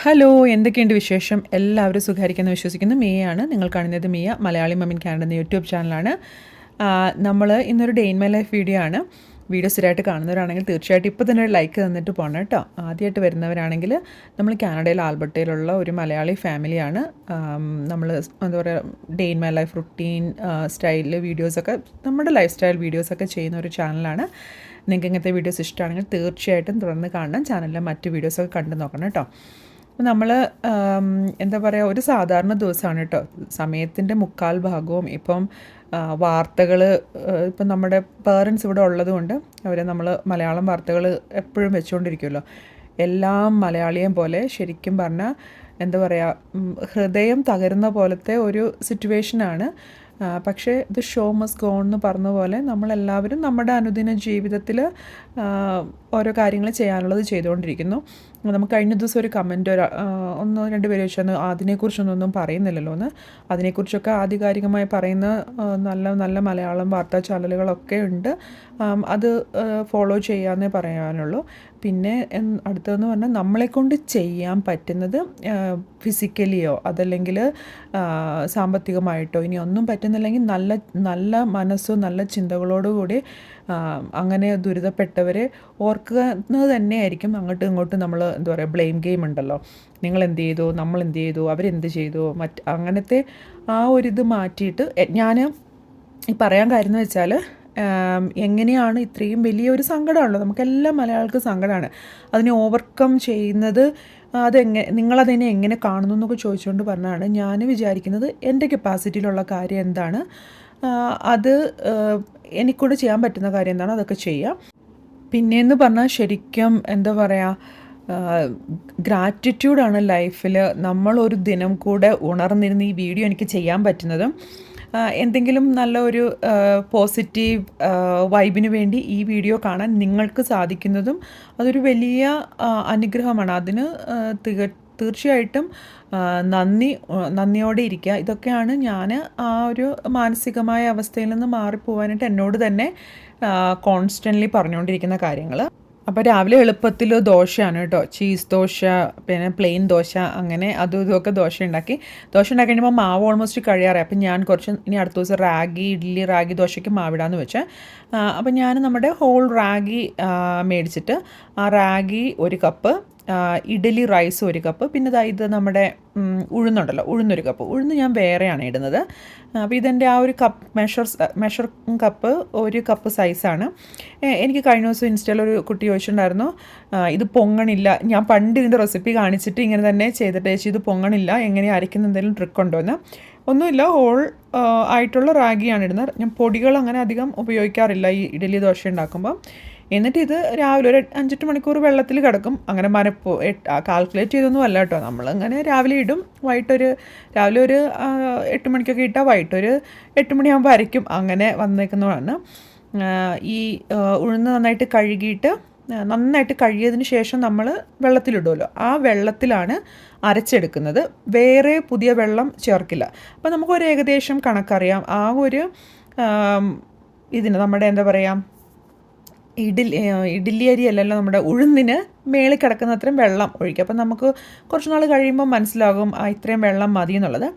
Hello എന്തൊക്കെയുണ്ട് വിശേഷം? എല്ലാവരും സുഖമായിരിക്കുന്നു വിശ്വസിക്കുന്നു. മിയയാണ്. നിങ്ങൾ കാണുന്നത് Mia Malayali mom in Canada എന്ന യൂട്യൂബ് ചാനലാണ്. നമ്മൾ ഇന്നൊരു day in my life video ആണ്. വീഡിയോ സ്ഥിരമായിട്ട് കാണുന്നവരാണെങ്കിൽ തീർച്ചയായിട്ടും ഇപ്പോൾ തന്നെ ഒരു ലൈക്ക് തന്നിട്ട് പോകണം കേട്ടോ. ആദ്യമായിട്ട് വരുന്നവരാണെങ്കിൽ നമ്മൾ കാനഡയിൽ ആൽബർട്ടയിലുള്ള ഒരു മലയാളി ഫാമിലിയാണ് നമ്മൾ എന്താ പറയുക day in my life routine സ്റ്റൈലിൽ വീഡിയോസൊക്കെ നമ്മുടെ ലൈഫ് സ്റ്റൈൽ വീഡിയോസൊക്കെ ചെയ്യുന്ന ഒരു ചാനലാണ് നിങ്ങൾക്ക് ഇങ്ങനത്തെ വീഡിയോസ് ഇഷ്ടമാണെങ്കിൽ തീർച്ചയായിട്ടും തുടർന്ന് കാണണം. ചാനലിലെ മറ്റ് വീഡിയോസൊക്കെ കണ്ടു നോക്കണം കേട്ടോ. അപ്പോൾ നമ്മൾ എന്താ പറയുക ഒരു സാധാരണ ദിവസമാണ് കേട്ടോ സമയത്തിന്റെ മുക്കാൽ ഭാഗവും ഇപ്പം വാർത്തകൾ ഇപ്പം നമ്മുടെ പേരൻസ് ഇവിടെ ഉള്ളതുകൊണ്ട് അവരെ നമ്മൾ മലയാളം വാർത്തകൾ എപ്പോഴും വെച്ചുകൊണ്ടിരിക്കുമല്ലോ എല്ലാം മലയാളിയെയും പോലെ ശരിക്കും പറഞ്ഞാൽ എന്താ പറയുക ഹൃദയം തകരുന്ന പോലത്തെ ഒരു സിറ്റുവേഷനാണ്. പക്ഷേ ഇത് ഷോ മസ് ഗോൺ എന്ന് പറഞ്ഞ പോലെ നമ്മളെല്ലാവരും നമ്മുടെ അനുദിന ജീവിതത്തിൽ ഓരോ കാര്യങ്ങൾ ചെയ്യാനുള്ളത് ചെയ്തുകൊണ്ടിരിക്കുന്നു. നമുക്ക് കഴിഞ്ഞ ദിവസം ഒരു കമന്റ് ഒരു ഒന്നോ രണ്ട് പേര് വെച്ചാൽ അതിനെക്കുറിച്ചൊന്നും ഒന്നും പറയുന്നില്ലല്ലോ എന്ന്? അതിനെക്കുറിച്ചൊക്കെ ആധികാരികമായി പറയുന്ന നല്ല നല്ല മലയാളം വാർത്താ ചാനലുകളൊക്കെ ഉണ്ട്. അത് ഫോളോ ചെയ്യാമെന്നേ പറയാനുള്ളൂ. പിന്നെ അടുത്തതെന്ന് പറഞ്ഞാൽ നമ്മളെക്കൊണ്ട് ചെയ്യാൻ പറ്റുന്നത് ഫിസിക്കലിയോ അതല്ലെങ്കിൽ സാമ്പത്തികമായിട്ടോ ഇനി ഒന്നും പറ്റുന്നില്ലെങ്കിൽ നല്ല നല്ല മനസ്സോ നല്ല ചിന്തകളോടുകൂടി അങ്ങനെ ദുരിതപ്പെട്ടവരെ ഓർക്കുന്നത് തന്നെയായിരിക്കും അങ്ങോട്ടും ഇങ്ങോട്ടും നമ്മൾ എന്താ പറയുക ബ്ലെയിം ഗെയിം ഉണ്ടല്ലോ. നിങ്ങൾ എന്ത് ചെയ്തു നമ്മൾ എന്ത് ചെയ്തു അവരെന്ത് ചെയ്തു? മറ്റ് അങ്ങനത്തെ ആ ഒരിത് മാറ്റിയിട്ട് ഞാൻ ഈ പറയാൻ കാര്യം എന്ന് വെച്ചാൽ എങ്ങനെയാണ് ഇത്രയും വലിയൊരു സങ്കടമാണല്ലോ നമുക്കെല്ലാം മലയാളികൾക്ക് സങ്കടമാണ് അതിനെ ഓവർകം ചെയ്യുന്നത് അതെങ്ങനെ നിങ്ങളതിനെ എങ്ങനെ കാണുന്നു എന്നൊക്കെ ചോദിച്ചുകൊണ്ട് പറഞ്ഞാണ് ഞാൻ വിചാരിക്കുന്നത് എന്റെ കപ്പാസിറ്റിയിലുള്ള കാര്യം എന്താണ്. അത് എനിക്കൂടെ ചെയ്യാൻ പറ്റുന്ന കാര്യം എന്താണ്? അതൊക്കെ ചെയ്യാം. പിന്നെയെന്ന് പറഞ്ഞാൽ ശരിക്കും എന്താ പറയുക ഗ്രാറ്റിറ്റ്യൂഡാണ് ലൈഫിൽ നമ്മളൊരു ദിനം കൂടെ ഉണർന്നിരുന്ന് ഈ വീഡിയോ എനിക്ക് ചെയ്യാൻ പറ്റുന്നതും എന്തെങ്കിലും നല്ല ഒരു പോസിറ്റീവ് വൈബിന് വേണ്ടി ഈ വീഡിയോ കാണാൻ നിങ്ങൾക്ക് സാധിക്കുന്നതും അതൊരു വലിയ അനുഗ്രഹമാണ്. അതിന് തിക തീർച്ചയായിട്ടും നന്ദി നന്ദിയോടെ ഇരിക്കുക. ഇതൊക്കെയാണ് ഞാൻ ആ ഒരു മാനസികമായ അവസ്ഥയിൽ നിന്ന് മാറിപ്പോവാനായിട്ട് എന്നോട് തന്നെ കോൺസ്റ്റന്റ്ലി പറഞ്ഞുകൊണ്ടിരിക്കുന്ന കാര്യങ്ങൾ. അപ്പോൾ രാവിലെ എളുപ്പത്തിൽ ദോശയാണ് കേട്ടോ. ചീസ് ദോശ പിന്നെ പ്ലെയിൻ ദോശ അങ്ങനെ അതും ഇതുമൊക്കെ ദോശ ഉണ്ടാക്കി. ദോശ ഉണ്ടാക്കി കഴിയുമ്പോൾ മാവ് ഓൾമോസ്റ്റ് കഴിയാറായി. അപ്പം ഞാൻ കുറച്ച് ഇനി അടുത്ത ദിവസം റാഗി ഇഡ്ഡലി റാഗി ദോശയ്ക്ക് മാവിടാന്ന് വെച്ചാൽ അപ്പം ഞാൻ നമ്മുടെ ഹോൾ റാഗി മേടിച്ചിട്ട് ആ റാഗി ഒരു കപ്പ് ഇഡലി റൈസ് ഒരു കപ്പ്. പിന്നെ ഇതാ ഇത് നമ്മുടെ ഉഴുന്നുണ്ടല്ലോ ഉഴുന്നൊരു കപ്പ്. ഉഴുന്ന് ഞാൻ വേറെയാണ് ഇടുന്നത്. അപ്പോൾ ഇതെന്റെ ആ ഒരു കപ്പ് മെഷർ മെഷർ കപ്പ് ഒരു കപ്പ് സൈസാണ് എനിക്ക് കഴിഞ്ഞ ദിവസം ഇൻസ്റ്റയിൽ ഒരു കുട്ടി ചോദിച്ചിട്ടുണ്ടായിരുന്നു ഇത് പൊങ്ങണില്ല. ഞാൻ പണ്ട് ഇതിന്റെ റെസിപ്പി കാണിച്ചിട്ട് ഇങ്ങനെ തന്നെ ചെയ്തിട്ട് ചേച്ചി ഇത് പൊങ്ങണില്ല എങ്ങനെ അരയ്ക്കുന്ന എന്തെങ്കിലും ട്രിക്ക് ഉണ്ടോ എന്ന് ഒന്നുമില്ല ഹോൾ ആയിട്ടുള്ള റാഗിയാണ് ഇടുന്നത്. ഞാൻ പൊടികൾ അങ്ങനെ അധികം ഉപയോഗിക്കാറില്ല ഈ ഇഡലി ദോശ ഉണ്ടാക്കുമ്പോൾ എന്നിട്ട് ഇത് രാവിലെ ഒരു അഞ്ചെട്ട് മണിക്കൂർ വെള്ളത്തിൽ കിടക്കും. അങ്ങനെ മനപ്പോ കാൽക്കുലേറ്റ് ചെയ്തൊന്നും അല്ല കേട്ടോ. നമ്മൾ അങ്ങനെ രാവിലെ ഇടും. വൈകിട്ടൊരു രാവിലെ ഒരു എട്ട് മണിക്കൊക്കെ ഇട്ടാൽ വൈകിട്ടൊരു എട്ട് മണിയാകുമ്പോൾ അരയ്ക്കും. അങ്ങനെ വന്നേക്കുന്നതാണ്. ഈ ഉഴുന്ന് നന്നായിട്ട് കഴുകിയിട്ട് നന്നായിട്ട് കഴുകിയതിന് ശേഷം നമ്മൾ വെള്ളത്തിലിടുമല്ലോ ആ വെള്ളത്തിലാണ് അരച്ചെടുക്കുന്നത്. വേറെ പുതിയ വെള്ളം ചേർക്കില്ല. അപ്പോൾ നമുക്കൊരു ഏകദേശം കണക്കറിയാം. ആ ഒരു ഇതിന് നമ്മുടെ എന്താ പറയുക ഇഡലി ഇഡ്ഡലി അരി അല്ലല്ലോ നമ്മുടെ ഉഴുന്നിന് മേളിൽ കിടക്കുന്ന അത്രയും വെള്ളം ഒഴിക്കുക. അപ്പം നമുക്ക് കുറച്ച് നാൾ കഴിയുമ്പോൾ മനസ്സിലാകും ഇത്രയും വെള്ളം മതി എന്നുള്ളത്.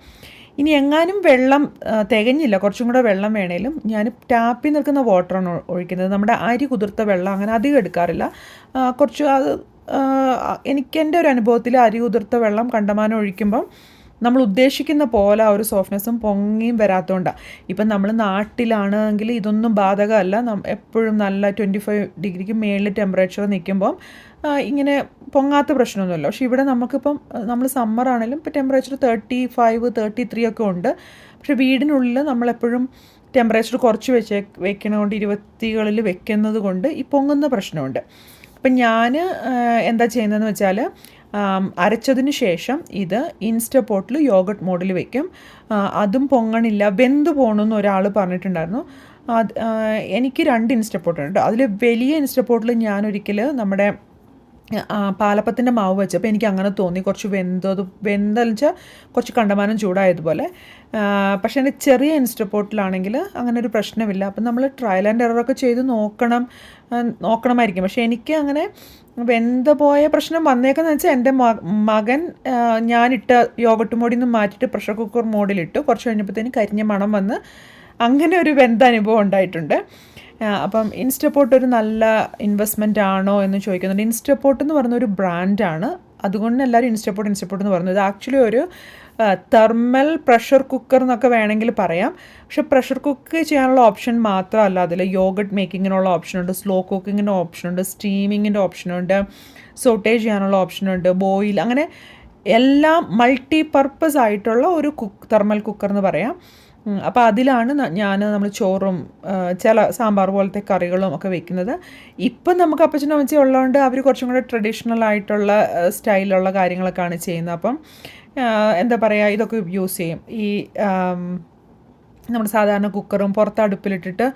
ഇനി എങ്ങാനും വെള്ളം തികഞ്ഞില്ല കുറച്ചും കൂടെ വെള്ളം വേണേലും ഞാൻ ടാപ്പിൽ നിൽക്കുന്ന വാട്ടറാണ് ഒഴിക്കുന്നത്. നമ്മുടെ അരി കുതിർത്ത വെള്ളം അങ്ങനെ അധികം എടുക്കാറില്ല. കുറച്ച് അത് എനിക്ക് എന്റെ ഒരു അനുഭവത്തിൽ അരി കുതിർത്ത വെള്ളം കണ്ടമാനം ഒഴിക്കുമ്പം നമ്മൾ ഉദ്ദേശിക്കുന്ന പോലെ ആ ഒരു സോഫ്റ്റ്നെസ്സും പൊങ്ങിയും വരാത്തതുകൊണ്ടാണ് ഇപ്പം നമ്മൾ നാട്ടിലാണെങ്കിൽ ഇതൊന്നും ബാധകമല്ല. എപ്പോഴും നല്ല ട്വന്റി ഫൈവ് ഡിഗ്രിക്ക് മേളിൽ ടെമ്പറേച്ചർ നിൽക്കുമ്പോൾ ഇങ്ങനെ പൊങ്ങാത്ത പ്രശ്നമൊന്നുമില്ല. പക്ഷേ ഇവിടെ നമുക്കിപ്പം നമ്മൾ സമ്മർ ആണെങ്കിലും ഇപ്പോൾ temperature thirty five thirty three ഒക്കെ ഉണ്ട്. പക്ഷേ വീടിനുള്ളിൽ നമ്മളെപ്പോഴും ടെമ്പറേച്ചർ കുറച്ച് വെച്ച് വെക്കണതുകൊണ്ട് ഇരുപത്തികളിൽ വെക്കുന്നത് കൊണ്ട് ഈ പൊങ്ങുന്ന പ്രശ്നമുണ്ട്. അപ്പം ഞാൻ എന്താ ചെയ്യുന്നതെന്ന് വെച്ചാൽ അരച്ചതിന് ശേഷം ഇത് ഇൻസ്റ്റപോട്ടിൽ യോഗട്ട് മോഡിൽ വെക്കും. അതും പൊങ്ങണില്ല. വെന്ത് പോകണമെന്ന് ഒരാൾ പറഞ്ഞിട്ടുണ്ടായിരുന്നു. അത് എനിക്ക് രണ്ട് ഇൻസ്റ്റപ്പോട്ടുണ്ട് അതിൽ വലിയ ഇൻസ്റ്റപോട്ടിൽ ഞാനൊരിക്കൽ നമ്മുടെ പാലപ്പത്തിന്റെ മാവ് വെച്ചപ്പോൾ എനിക്ക് അങ്ങനെ തോന്നി. കുറച്ച് വെന്തത് വെന്തെന്ന് വെച്ചാൽ കുറച്ച് കണ്ടമാനം ചൂടായതുപോലെ. പക്ഷേ എന്റെ ചെറിയ ഇൻസ്റ്റപ്പോട്ടിലാണെങ്കിൽ അങ്ങനെ ഒരു പ്രശ്നമില്ല. അപ്പം നമ്മൾ ട്രയൽ ആൻഡ് എററൊക്കെ ചെയ്ത് നോക്കണം. നോക്കണമായിരിക്കും. പക്ഷേ എനിക്ക് അങ്ങനെ വെന്ത പോയ പ്രശ്നം വന്നേക്കെന്ന് വെച്ചാൽ എന്റെ മകൻ ഞാനിട്ട യോഗട്ട് മോഡിൽ നിന്ന് മാറ്റിയിട്ട് പ്രഷർ കുക്കർ മോഡിലിട്ടു. കുറച്ച് കഴിഞ്ഞപ്പോഴത്തേന് കരിഞ്ഞ മണം വന്ന് അങ്ങനെ ഒരു വെന്ത അനുഭവം ഉണ്ടായിട്ടുണ്ട്. അപ്പം ഇൻസ്റ്റപ്പോട്ട് ഒരു നല്ല ഇൻവെസ്റ്റ്മെന്റ് ആണോ എന്ന് ചോദിക്കുന്നുണ്ട്. ഇൻസ്റ്റപ്പോട്ട് എന്ന് പറയുന്ന ഒരു ബ്രാൻഡാണ് അതുകൊണ്ട് എല്ലാവരും ഇൻസ്റ്റപ്പോട്ട് ഇൻസ്റ്റപ്പോട്ട് എന്ന് പറയുന്നത്. ആക്ച്വലി ഒരു തെർമൽ പ്രഷർ കുക്കർ എന്നൊക്കെ വേണമെങ്കിൽ പറയാം. പക്ഷെ പ്രഷർ കുക്ക് ചെയ്യാനുള്ള ഓപ്ഷൻ മാത്രമല്ല അതിൽ. യോഗട്ട് മേക്കിങ്ങിനുള്ള ഓപ്ഷനുണ്ട് സ്ലോ കുക്കിങ്ങിന്റെ ഓപ്ഷനുണ്ട് സ്റ്റീമിങ്ങിന്റെ ഓപ്ഷനുണ്ട് സോട്ടേജ് ചെയ്യാനുള്ള ഓപ്ഷനുണ്ട് ബോയിൽ അങ്ങനെ എല്ലാം മൾട്ടി പർപ്പസ് ആയിട്ടുള്ള ഒരു കുക്ക് തെർമൽ കുക്കർ എന്ന് പറയാം. അപ്പോൾ അതിലാണ് ഞാൻ നമ്മൾ ചോറും ചില സാമ്പാർ പോലത്തെ കറികളും ഒക്കെ വെക്കുന്നത്. ഇപ്പം നമുക്ക് അപ്പച്ചനും അമ്മച്ചി ഉള്ളതുകൊണ്ട് അവർ കുറച്ചും കൂടെ ട്രഡീഷണൽ ആയിട്ടുള്ള സ്റ്റൈലുള്ള കാര്യങ്ങളൊക്കെയാണ് ചെയ്യുന്നത്. അപ്പം എന്താ പറയുക ഇതൊക്കെ യൂസ് ചെയ്യും. ഈ നമ്മൾ സാധാരണ കുക്കറും പുറത്ത് അടുപ്പിലിട്ടിട്ട്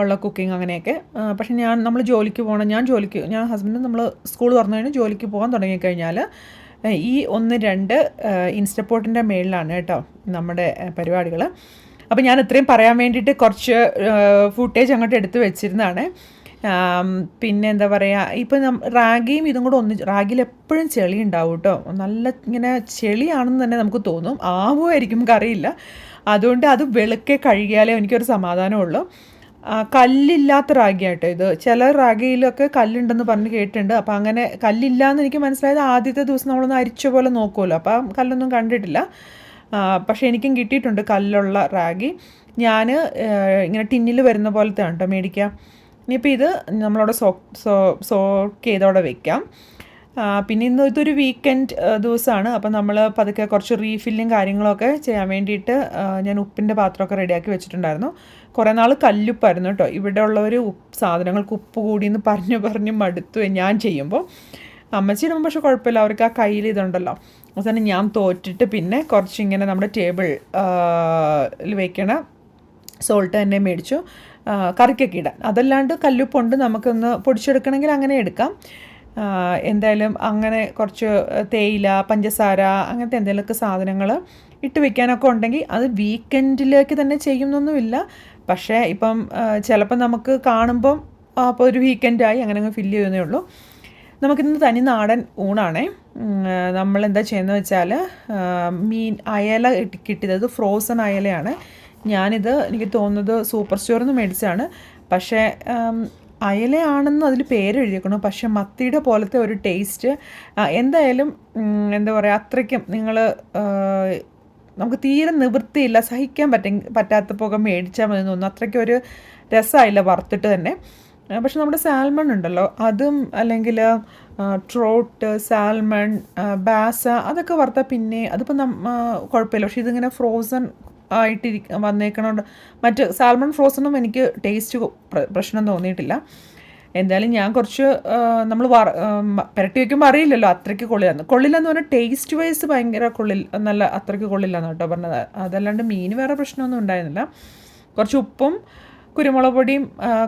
ഉള്ള കുക്കിംഗ് അങ്ങനെയൊക്കെ. പക്ഷെ ഞാൻ നമ്മൾ ജോലിക്ക് പോകണം ഞാൻ ജോലിക്ക് ഞാൻ ഹസ്ബൻഡ് നമ്മൾ സ്കൂൾ തുറന്നു കഴിഞ്ഞാൽ ജോലിക്ക് പോകാൻ തുടങ്ങിക്കഴിഞ്ഞാൽ ഈ ഒന്ന് രണ്ട് ഇൻസ്റ്റപ്പോട്ടിന്റെ മേളിലാണ് കേട്ടോ നമ്മുടെ പരിപാടികൾ അപ്പോൾ ഞാൻ ഇത്രയും പറയാൻ വേണ്ടിയിട്ട് കുറച്ച് ഫുട്ടേജ് അങ്ങോട്ട് എടുത്ത് വെച്ചിരുന്നതാണ്. പിന്നെ എന്താ പറയുക ഇപ്പം റാഗിയും ഇതും കൂടെ ഒന്ന് റാഗിയിൽ എപ്പോഴും ചെളി ഉണ്ടാവും കേട്ടോ നല്ല ഇങ്ങനെ ചെളിയാണെന്ന് തന്നെ നമുക്ക് തോന്നും. ആവുമായിരിക്കും അറിയില്ല അതുകൊണ്ട് അത് വെളുക്കെ കഴുകിയാലേ എനിക്കൊരു സമാധാനമുള്ളൂ. കല്ലില്ലാത്ത റാഗിയാട്ടോ ഇത്. ചില റാഗിയിലൊക്കെ കല്ലുണ്ടെന്ന് പറഞ്ഞ് കേട്ടിട്ടുണ്ട്. അപ്പോൾ അങ്ങനെ കല്ലില്ല എന്ന് എനിക്ക് മനസ്സിലായത് ആദ്യത്തെ ദിവസം നമ്മളൊന്ന് അരിച്ച പോലെ നോക്കുമല്ലോ അപ്പം കല്ലൊന്നും കണ്ടിട്ടില്ല. പക്ഷേ എനിക്കും കിട്ടിയിട്ടുണ്ട് കല്ലുള്ള റാഗി. ഞാൻ ഇങ്ങനെ ടിന്നിൽ വരുന്ന പോലത്തെ കേട്ടോ മേടിക്കുക ഇനിയിപ്പോൾ ഇത് നമ്മളവിടെ സോ സോ സോക്ക് ചെയ്തവിടെ വെക്കാം. പിന്നെ ഇന്ന് ഇതൊരു വീക്കെൻഡ് ദിവസമാണ് അപ്പോൾ നമ്മൾ പതുക്കെ കുറച്ച് റീഫില്ലും കാര്യങ്ങളൊക്കെ ചെയ്യാൻ വേണ്ടിയിട്ട് ഞാൻ ഉപ്പിന്റെ പാത്രമൊക്കെ റെഡിയാക്കി വെച്ചിട്ടുണ്ടായിരുന്നു. കുറേ നാൾ കല്ലുപ്പായിരുന്നു കേട്ടോ ഇവിടെ ഉള്ളവർ ഉപ്പ് സാധനങ്ങൾക്ക് ഉപ്പ് കൂടിയെന്ന് പറഞ്ഞു പറഞ്ഞു മടുത്തു ഞാൻ ചെയ്യുമ്പോൾ അമ്മച്ചിടുമ്പോൾ പക്ഷെ കുഴപ്പമില്ല. അവർക്ക് ആ കയ്യിൽ ഇതുണ്ടല്ലോ. അവസാനം ഞാൻ തോറ്റിട്ട് പിന്നെ കുറച്ചിങ്ങനെ നമ്മുടെ ടേബിൾ വെക്കണ സോൾട്ട് തന്നെ മേടിച്ചു. കറിക്കൊക്കെ ഇടാൻ. അതല്ലാണ്ട് കല്ലുപ്പുണ്ട്. നമുക്കൊന്ന് പൊടിച്ചെടുക്കണമെങ്കിൽ അങ്ങനെ എടുക്കാം. എന്തായാലും അങ്ങനെ കുറച്ച് തേയില പഞ്ചസാര അങ്ങനത്തെ എന്തെങ്കിലുമൊക്കെ സാധനങ്ങൾ ഇട്ട് വെക്കാനൊക്കെ ഉണ്ടെങ്കിൽ അത് വീക്കെൻഡിലേക്ക് തന്നെ ചെയ്യുന്നൊന്നുമില്ല. പക്ഷേ ഇപ്പം ചിലപ്പം നമുക്ക് കാണുമ്പം അപ്പോൾ ഒരു വീക്കെൻഡായി അങ്ങനെ അങ്ങ് ഫില്ല് ചെയ്യുന്നേ ഉള്ളൂ. നമുക്കിന്ന് തനി നാടൻ ഊണാണേ. നമ്മൾ എന്താ ചെയ്യുന്നത് വെച്ചാൽ മീൻ അയല കിട്ടിയത് ഫ്രോസൺ അയലയാണ്. ഞാനിത് എനിക്ക് തോന്നുന്നത് സൂപ്പർ സ്റ്റോറിൽ നിന്ന് മേടിച്ചാണ് പക്ഷേ അയലയാണെന്ന് അതിൽ പേര് പക്ഷേ മത്തിയുടെ പോലത്തെ ഒരു ടേസ്റ്റ് എന്തായാലും എന്താ പറയുക അത്രയ്ക്കും നിങ്ങൾ നമുക്ക് തീരെ നിവൃത്തിയില്ല സഹിക്കാൻ പറ്റ പറ്റാത്ത പുക മേടിച്ചാൽ മതി തോന്നുന്നു. അത്രയ്ക്കും ഒരു രസമായില്ല വറുത്തിട്ട് തന്നെ. പക്ഷെ നമ്മുടെ സാൽമൺ ഉണ്ടല്ലോ. അതും അല്ലെങ്കിൽ ട്രോട്ട് സാൽമൺ ബാസ അതൊക്കെ വറുത്താൽ പിന്നെ അതിപ്പോൾ നമ്മ കുഴപ്പമില്ല. പക്ഷേ ഇതിങ്ങനെ ഫ്രോസൺ ആയിട്ടിരി വന്നേക്കണോണ്ട് മറ്റ് സാൽമൺ ഫ്രോസണും എനിക്ക് ടേസ്റ്റ് പ്രശ്നം തോന്നിയിട്ടില്ല. എന്തായാലും ഞാൻ കുറച്ച് നമ്മൾ വറ പുരട്ടി വയ്ക്കുമ്പോൾ അറിയില്ലല്ലോ അത്രയ്ക്ക് കൊള്ളില്ലെന്ന്. കൊള്ളില്ലെന്ന് പറഞ്ഞാൽ ടേസ്റ്റ് വൈസ് ഭയങ്കര കൊള്ളിൽ നല്ല അത്രയ്ക്ക് കൊള്ളില്ലെന്ന് കേട്ടോ പറഞ്ഞത്. അതല്ലാണ്ട് മീൻ വേറെ പ്രശ്നമൊന്നും ഉണ്ടായിരുന്നില്ല. കുറച്ച് ഉപ്പും കുരുമുളക് പൊടിയും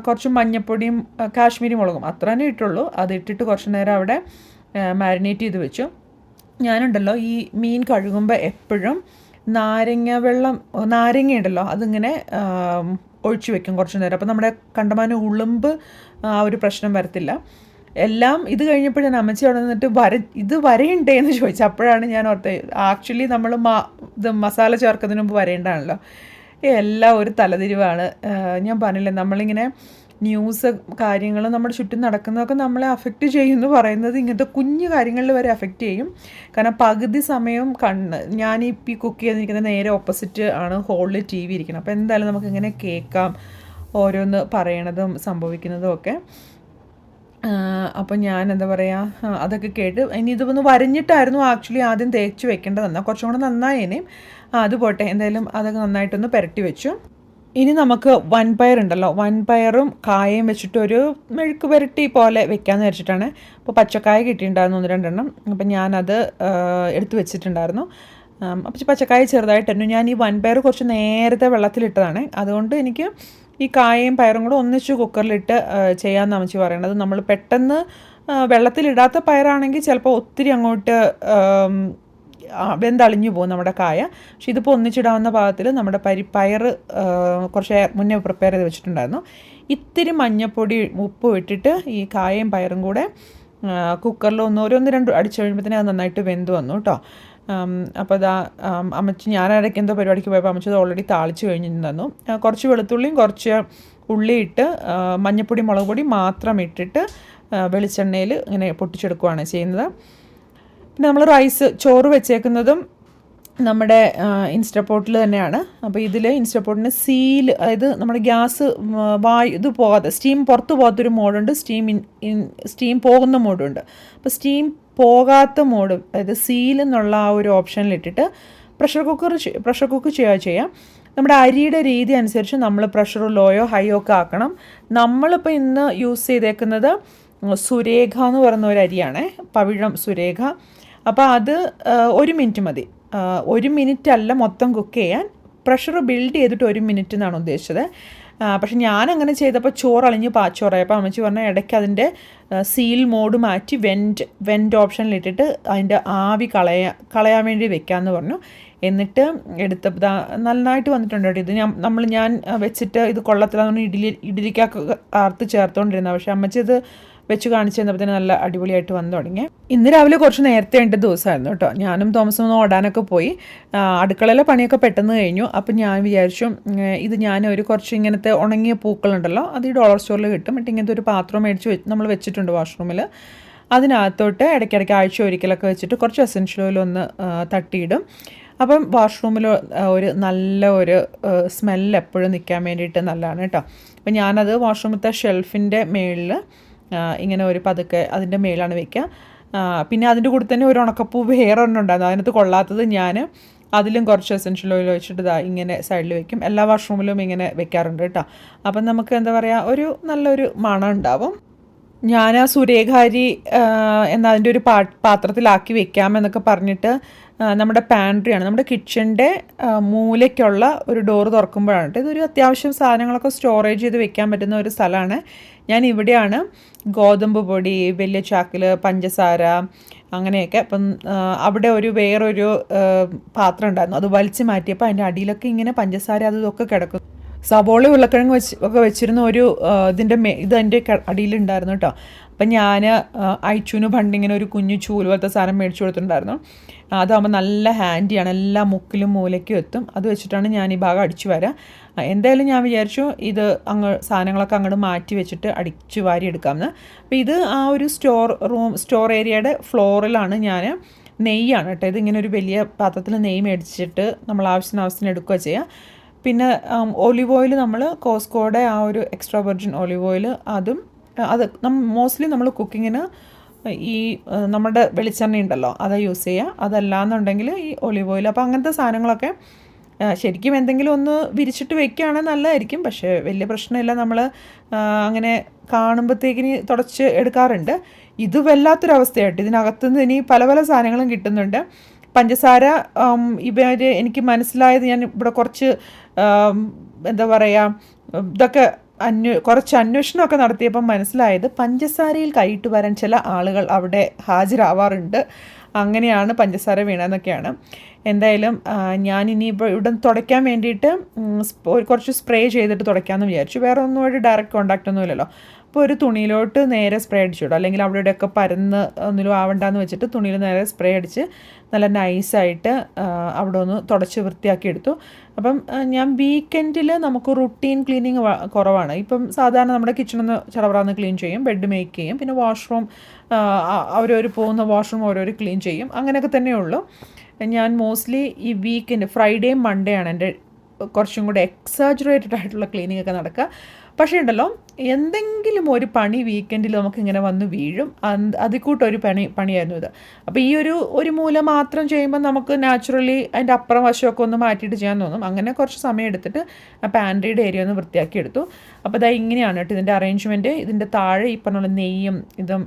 കുറച്ച് മഞ്ഞൾപ്പൊടിയും കാശ്മീരി മുളകും അത്ര തന്നെ ഇട്ടുള്ളൂ. അത് ഇട്ടിട്ട് കുറച്ച് നേരം അവിടെ മാരിനേറ്റ് ചെയ്ത് വെച്ചു. ഞാനുണ്ടല്ലോ ഈ മീൻ കഴുകുമ്പോൾ എപ്പോഴും നാരങ്ങ വെള്ളം നാരങ്ങ ഉണ്ടല്ലോ അതിങ്ങനെ ഒഴിച്ചു വെക്കും കുറച്ച് നേരം. അപ്പോൾ നമ്മുടെ കണ്ടമാനം ഉളുമ്പ് ആ ഒരു പ്രശ്നം വരത്തില്ല. എല്ലാം ഇത് കഴിഞ്ഞപ്പോൾ ഞാൻ അമ്മച്ചി അവിടെ നിന്നിട്ട് വര ഇത് വരയുണ്ടേ എന്ന് ചോദിച്ചു. അപ്പോഴാണ് ഞാൻ ഓർത്ത് ആക്ച്വലി നമ്മൾ ഇത് മസാല ചേർക്കുന്നതിന് മുമ്പ് വരേണ്ടതാണല്ലോ എല്ലാം ഒരു തലതിരിവാണ്. ഞാൻ പറഞ്ഞില്ലേ നമ്മളിങ്ങനെ ന്യൂസ് കാര്യങ്ങൾ നമ്മുടെ ചുറ്റും നടക്കുന്നതൊക്കെ നമ്മളെ അഫക്റ്റ് ചെയ്യുമെന്ന് പറയുന്നത് ഇങ്ങനത്തെ കുഞ്ഞു കാര്യങ്ങളിൽ വരെ അഫക്റ്റ് ചെയ്യും. കാരണം പകുതി സമയം കണ്ണ് ഞാൻ ഈ കുക്ക് ചെയ്തിരിക്കുന്ന നേരെ ഓപ്പോസിറ്റ് ആണ് ഹോളിൽ ടി വി ഇരിക്കുന്നത്. അപ്പോൾ എന്തായാലും നമുക്കിങ്ങനെ കേൾക്കാം ഓരോന്ന് പറയണതും സംഭവിക്കുന്നതും ഒക്കെ. അപ്പോൾ ഞാൻ എന്താ പറയുക അതൊക്കെ കേട്ട് ഇനി ഇതൊന്ന് വരഞ്ഞിട്ടായിരുന്നു ആക്ച്വലി ആദ്യം തേച്ച് വെക്കേണ്ടതെന്നാൽ കുറച്ചും കൂടെ നന്നായേനേയും അത് പോട്ടെ എന്തായാലും അതൊക്കെ നന്നായിട്ടൊന്ന് പുരട്ടി വെച്ചു. ഇനി നമുക്ക് വൻപയർ ഉണ്ടല്ലോ വൻപയറും കായയും വെച്ചിട്ട് ഒരു മെഴുക്ക് പുരട്ടി പോലെ വെക്കാമെന്ന് വെച്ചിട്ടാണ് അപ്പോൾ പച്ചക്കായ കിട്ടിയിട്ടുണ്ടായിരുന്നു ഒന്ന് രണ്ടെണ്ണം. അപ്പം ഞാനത് എടുത്തു വെച്ചിട്ടുണ്ടായിരുന്നു. അപ്പം പച്ചക്കായ ചെറുതായിട്ടായിരുന്നു ഞാൻ ഈ വൻപയർ കുറച്ച് നേരത്തെ വെള്ളത്തിലിട്ടതാണ്. അതുകൊണ്ട് എനിക്ക് ഈ കായയും പയറും കൂടെ ഒന്നിച്ച് കുക്കറിലിട്ട് ചെയ്യാമെന്ന് അമ്മച്ചി പറയണത്. നമ്മൾ പെട്ടെന്ന് വെള്ളത്തിലിടാത്ത പയറാണെങ്കിൽ ചിലപ്പോൾ ഒത്തിരി അങ്ങോട്ട് വെന്തളിഞ്ഞു പോകും നമ്മുടെ കായ. പക്ഷെ ഇതിപ്പോൾ ഒന്നിച്ചിടാവുന്ന പാകത്തിൽ നമ്മുടെ പരി പയർ കുറച്ച് മുന്നേ പ്രിപ്പയർ ചെയ്ത് വെച്ചിട്ടുണ്ടായിരുന്നു. ഇത്തിരി മഞ്ഞപ്പൊടി ഉപ്പ് ഇട്ടിട്ട് ഈ കായയും പയറും കൂടെ കുക്കറിൽ ഒന്ന് ഓരോന്ന് രണ്ട് അടിച്ചു കഴിയുമ്പോഴത്തേനും അത് നന്നായിട്ട് വെന്ത് വന്നു കേട്ടോ. അപ്പോൾ അതാ അമ്മച്ചി ഞാൻ ഇടയ്ക്ക് എന്തോ പരിപാടിക്ക് പോയപ്പോൾ അമ്മച്ചത് ഓൾറെഡി താളിച്ച് കഴിഞ്ഞിരുന്നു കുറച്ച് വെളുത്തുള്ളിയും കുറച്ച് ഉള്ളി ഇട്ട് മഞ്ഞൾപ്പൊടി മുളക് പൊടി മാത്രം ഇട്ടിട്ട് വെളിച്ചെണ്ണയിൽ ഇങ്ങനെ പൊട്ടിച്ചെടുക്കുകയാണ് ചെയ്യുന്നത്. പിന്നെ നമ്മൾ റൈസ് ചോറ് വെച്ചേക്കുന്നതും നമ്മുടെ ഇൻസ്റ്റപ്പോട്ടിൽ തന്നെയാണ്. അപ്പോൾ ഇതിൽ ഇൻസ്റ്റപ്പോട്ടിന് സീൽ അതായത് നമ്മുടെ ഗ്യാസ് വായു ഇത് പോകാതെ സ്റ്റീം പുറത്ത് പോകാത്തൊരു മോഡുണ്ട് സ്റ്റീം ഇൻ സ്റ്റീം പോകുന്ന മോഡുണ്ട്. അപ്പോൾ സ്റ്റീം പോകാത്ത മോഡ് അതായത് സീൽ എന്നുള്ള ആ ഒരു ഓപ്ഷനിലിട്ടിട്ട് പ്രഷർ കുക്കർ പ്രഷർ കുക്ക് ചെയ്യുക ചെയ്യാം നമ്മുടെ അരിയുടെ രീതി അനുസരിച്ച് നമ്മൾ പ്രഷർ ലോയോ ഹൈയോ ഒക്കെ ആക്കണം. നമ്മളിപ്പോൾ ഇന്ന് യൂസ് ചെയ്തേക്കുന്നത് സുരേഖ എന്ന് പറയുന്ന ഒരു അരിയാണ് പവിഴം സുരേഖ. അപ്പോൾ അത് ഒരു മിനിറ്റ് മതി. ഒരു മിനിറ്റ് അല്ല മൊത്തം കുക്ക് ചെയ്യാൻ. പ്രഷർ ബിൽഡ് ചെയ്തിട്ട് ഒരു മിനിറ്റ് എന്നാണ് ഉദ്ദേശിച്ചത്. പക്ഷെ ഞാൻ അങ്ങനെ ചെയ്തപ്പോൾ ചോറ് ചോറളിഞ്ഞ് പാച്ചോറായപ്പോൾ അമ്മച്ചി പറഞ്ഞാൽ ഇടയ്ക്ക് അതിന്റെ സീൽ മോഡ് മാറ്റി വെന്റ് വെന്റ് ഓപ്ഷനിലിട്ടിട്ട് അതിന്റെ ആവി കളയാ കളയാൻ വേണ്ടി വെക്കാമെന്ന് പറഞ്ഞു. എന്നിട്ട് എടുത്ത നന്നായിട്ട് വന്നിട്ടുണ്ട് ഇത് ഞാൻ നമ്മൾ ഞാൻ വെച്ചിട്ട് ഇത് കൊള്ളത്തിലാന്ന് ഇഡലി ഇഡലിക്കൊക്കെ ആർത്ത് ചേർത്തുകൊണ്ടിരുന്നത് പക്ഷേ അമ്മച്ചി ഇത് വെച്ച് കാണിച്ചു തന്നപ്പോൾ നല്ല അടിപൊളിയായിട്ട് വന്നു തുടങ്ങി. ഇന്ന് രാവിലെ കുറച്ച് നേരത്തെ ഉണ്ട് ദിവസമായിരുന്നു കേട്ടോ. ഞാനും തോമസും ഒന്ന് ഓടാനൊക്കെ പോയി. അടുക്കളയിലെ പണിയൊക്കെ പെട്ടെന്ന് കഴിഞ്ഞു. അപ്പം ഞാൻ വിചാരിച്ചു ഇത് ഞാൻ ഒരു കുറച്ച് ഇങ്ങനത്തെ ഉണങ്ങിയ പൂക്കളുണ്ടല്ലോ അത് ഈ ഡോളർ സ്റ്റോറിൽ കിട്ടും. എന്നിട്ട് ഇങ്ങനത്തെ ഒരു പാത്രം മേടിച്ച് നമ്മൾ വെച്ചിട്ടുണ്ട് വാഷ്റൂമിൽ അതിനകത്തോട്ട് ഇടയ്ക്കിടയ്ക്ക് ആഴ്ച ഒരിക്കലൊക്കെ വെച്ചിട്ട് കുറച്ച് എസെൻഷ്യൽ ഓയിൽ ഒന്ന് തട്ടിയിടും. അപ്പം വാഷ്റൂമിൽ ഒരു നല്ല ഒരു സ്മെല്ല് എപ്പോഴും നിൽക്കാൻ വേണ്ടിയിട്ട് നല്ലതാണ് കേട്ടോ. അപ്പം ഞാനത് വാഷ്റൂമിലത്തെ ഷെൽഫിന്റെ മേളിൽ ഇങ്ങനെ ഒരു പതുക്കെ അതിന്റെ മേലാണ് വെക്കുക. പിന്നെ അതിന്റെ കൂടെ തന്നെ ഒരു ഉണക്കപ്പൂ വേറെ ഉണ്ടായിരുന്നു. അതിനകത്ത് കൊള്ളാത്തത് ഞാൻ അതിലും കുറച്ച് എസെൻഷ്യൽ ഓയിൽ ഒഴിച്ചിട്ട് ഇതാ ഇങ്ങനെ സൈഡിൽ വെക്കും. എല്ലാ വാഷ്റൂമിലും ഇങ്ങനെ വെക്കാറുണ്ട് കേട്ടോ. അപ്പം നമുക്ക് എന്താ പറയുക ഒരു നല്ലൊരു മണം ഉണ്ടാവും ഞാൻ ആ സുരേഖാരി എന്നതിന്റെ ഒരു പാ പാത്രത്തിലാക്കി വെക്കാമെന്നൊക്കെ പറഞ്ഞിട്ട് നമ്മുടെ പാൻട്രിയാണ് നമ്മുടെ കിച്ചന്റെ മൂലയ്ക്കുള്ള ഒരു ഡോറ് തുറക്കുമ്പോഴാണ് ഇതൊരു അത്യാവശ്യം സാധനങ്ങളൊക്കെ സ്റ്റോറേജ് ചെയ്ത് വെക്കാൻ പറ്റുന്ന ഒരു സ്ഥലമാണ്. ഞാൻ ഇവിടെയാണ് ഗോതമ്പ് പൊടി വലിയ ചാക്കിൽ പഞ്ചസാര അങ്ങനെയൊക്കെ. അപ്പം അവിടെ ഒരു വേറൊരു പാത്രം ഉണ്ടായിരുന്നു. അത് വലിച്ചു മാറ്റിയപ്പോൾ അതിന്റെ അടിയിലൊക്കെ ഇങ്ങനെ പഞ്ചസാര അത് ഇതൊക്കെ കിടക്കും സവോള ഉരുളക്കിഴങ്ങ് വെച്ച് ഒക്കെ വെച്ചിരുന്ന ഒരു ഇതിന്റെ മേ ഇത് എന്റെ അടിയിലുണ്ടായിരുന്നു കേട്ടോ അപ്പം ഞാൻ അയച്ചുവിന് പണ്ടിങ്ങനെ ഒരു കുഞ്ഞു ചൂൽ പോലത്തെ സാധനം മേടിച്ചു കൊടുത്തിട്ടുണ്ടായിരുന്നു. അതാകുമ്പോൾ നല്ല ഹാൻഡിയാണ്. എല്ലാ മുക്കിലും മൂലയ്ക്കും എത്തും. അത് വെച്ചിട്ടാണ് ഞാൻ ഈ ഭാഗം അടിച്ചു വരാം. എന്തായാലും ഞാൻ വിചാരിച്ചു ഇത് അങ്ങ് സാധനങ്ങളൊക്കെ അങ്ങോട്ട് മാറ്റി വെച്ചിട്ട് അടിച്ചു വാരി എടുക്കാമെന്ന്. അപ്പോൾ ഇത് ആ ഒരു സ്റ്റോർ റൂം സ്റ്റോർ ഏരിയയുടെ ഫ്ലോറിലാണ് ഞാൻ നെയ്യാണ് കേട്ടോ ഇതിങ്ങനെ ഒരു വലിയ പാത്രത്തിൽ നെയ്യ് മേടിച്ചിട്ട് നമ്മൾ ആവശ്യത്തിന് ആവശ്യത്തിന് എടുക്കുക ചെയ്യുക പിന്നെ ഒലിവ് ഓയിൽ നമ്മൾ കോസ്കോയുടെ ആ ഒരു എക്സ്ട്രാ വെർജിൻ ഒലിവ് ഓയിൽ അതും അത് മോസ്റ്റ്ലി നമ്മൾ കുക്കിങ്ങിന് ഈ നമ്മുടെ വെളിച്ചെണ്ണ ഉണ്ടല്ലോ അത് യൂസ് ചെയ്യുക അതല്ലാന്നുണ്ടെങ്കിൽ ഈ ഒലിവ് ഓയിൽ അപ്പോൾ അങ്ങനത്തെ സാധനങ്ങളൊക്കെ ശരിക്കും എന്തെങ്കിലും ഒന്ന് വിരിച്ചിട്ട് വെക്കുകയാണെങ്കിൽ നല്ലതായിരിക്കും. പക്ഷേ വലിയ പ്രശ്നമില്ല. നമ്മൾ അങ്ങനെ കാണുമ്പോഴത്തേക്കിന് തുടച്ച് എടുക്കാറുണ്ട്. ഇത് വല്ലാത്തൊരവസ്ഥയായിട്ട് ഇതിനകത്തുനിന്ന് ഇനി പല പല സാധനങ്ങളും കിട്ടുന്നുണ്ട്. പഞ്ചസാര ഇവർ എനിക്ക് മനസ്സിലായത് ഞാൻ ഇവിടെ കുറച്ച് എന്താ പറയുക ഇതൊക്കെ അന്വ കുറച്ച് അന്വേഷണമൊക്കെ നടത്തിയപ്പം മനസ്സിലായത് പഞ്ചസാരയിൽ കൈയിട്ട് വരാൻ ചില ആളുകൾ അവിടെ ഹാജരാവാറുണ്ട്. അങ്ങനെയാണ് പഞ്ചസാര വീണതെന്നൊക്കെയാണ് എന്തായാലും ഞാൻ ഇനി ഇനിയിപ്പോൾ ഇവിടെ തുടയ്ക്കാൻ വേണ്ടിയിട്ട് കുറച്ച് സ്പ്രേ ചെയ്തിട്ട് തുടയ്ക്കാമെന്ന് വിചാരിച്ചു. വേറെ ഒന്നും ഒരു ഡയറക്റ്റ് കോണ്ടാക്റ്റ് ഒന്നുമില്ലല്ലോ അപ്പോൾ ഒരു തുണിയിലോട്ട് നേരെ സ്പ്രേ അടിച്ചു വിടും. അല്ലെങ്കിൽ അവിടെ ഇവിടെയൊക്കെ പരന്ന് ഒന്നിലും ആവണ്ടെന്ന് വെച്ചിട്ട് തുണിയിൽ നേരെ സ്പ്രേ അടിച്ച് നല്ല നൈസായിട്ട് അവിടെ ഒന്ന് തുടച്ച് വൃത്തിയാക്കി എടുത്തു. അപ്പം ഞാൻ വീക്കെൻഡിൽ നമുക്ക് റുട്ടീൻ ക്ലീനിങ് കുറവാണ്. ഇപ്പം സാധാരണ നമ്മുടെ കിച്ചണൊന്ന് ചടവറാന്ന് ക്ലീൻ ചെയ്യും ബെഡ് മേക്ക് ചെയ്യും. പിന്നെ വാഷ്റൂം അവരവർ പോകുന്ന വാഷ്റൂം ഓരോരോ ക്ലീൻ ചെയ്യും. അങ്ങനെയൊക്കെ തന്നെയുള്ളൂ ഞാൻ മോസ്റ്റ്ലി ഈ വീക്കെൻഡ് ഫ്രൈഡേയും മൺഡേ ആണ് എന്റെ കുറച്ചും കൂടെ എക്സാജുറേറ്റഡ് ആയിട്ടുള്ള ക്ലീനിങ് ഒക്കെ നടക്കുക. പക്ഷേ ഉണ്ടല്ലോ എന്തെങ്കിലും ഒരു പണി വീക്കെൻഡിൽ നമുക്കിങ്ങനെ വന്ന് വീഴും. അതിൽ കൂട്ടൊരു പണി പണിയായിരുന്നു ഇത്. അപ്പോൾ ഈ ഒരു ഒരു മൂല മാത്രം ചെയ്യുമ്പോൾ നമുക്ക് നാച്ചുറലി അതിന്റെ അപ്പുറം വശമൊക്കെ ഒന്ന് മാറ്റിയിട്ട് ചെയ്യാൻ തോന്നും. അങ്ങനെ കുറച്ച് സമയം എടുത്തിട്ട് ആ പാൻട്രിയുടെ ഏരിയ ഒന്ന് വൃത്തിയാക്കി എടുത്തു. അപ്പോൾ ഇതാ ഇങ്ങനെയാണ് കേട്ടോ ഇതിന്റെ അറേഞ്ച്മെന്റ് ഇതിന്റെ താഴെ ഈ പറഞ്ഞ നെയ്യും ഇതും